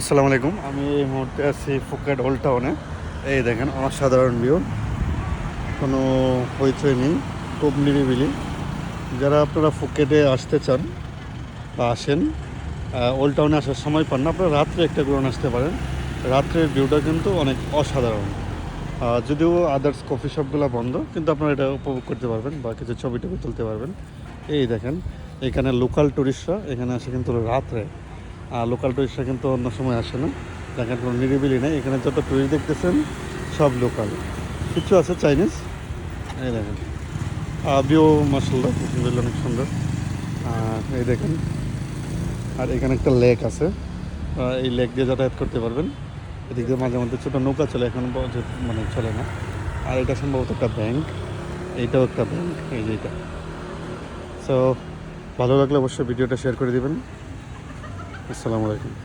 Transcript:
আসসালামু আলাইকুম। আমি এই মুহূর্তে আছি ফুকেট ওল্ড টাউনে এই দেখেন, অসাধারণ ভিউ কোনো হইচই নেই, খুব নিরিবিলি। যারা আপনারা ফুকেটে আসতে চান বা আসেন ওল্ড টাউনে আসার সময় পান না, আপনারা রাত্রে একটা গ্রহণ আসতে পারেন। রাত্রের ভিউটা কিন্তু অনেক অসাধারণ। যদিও আদার্স কফি শপগুলো বন্ধ, কিন্তু আপনারা এটা উপভোগ করতে পারবেন বা কিছু ছবি টবি তুলতে পারবেন। এই দেখেন, এখানে লোকাল টুরিস্টরা এখানে আসে কিন্তু রাত্রে লোকাল টুরিস্টরা কিন্তু অন্য সময় আসে না। দেখেন কোনো নিরিবিলি নেই। এখানে যত টুরিস্ট দেখতেছেন, সব লোকাল কিছু আছে চাইনিজ এই দেখেন। ভিউ মাসাল্লাহ অনেক সুন্দর। এই দেখেন। আর এখানে একটা লেক আছে। এই লেক দিয়ে যাতায়াত করতে পারবেন। এদিক দিয়ে মাঝে মধ্যে ছোটো নৌকা চলে, এখন মানে চলে না। আর এটা সম্ভবত একটা ব্যাংক এইটাও একটা ব্যাংক এই যে এটা। সো ভালো লাগলে অবশ্যই ভিডিওটা শেয়ার করে দিবেন। আসসালামু আলাইকুম।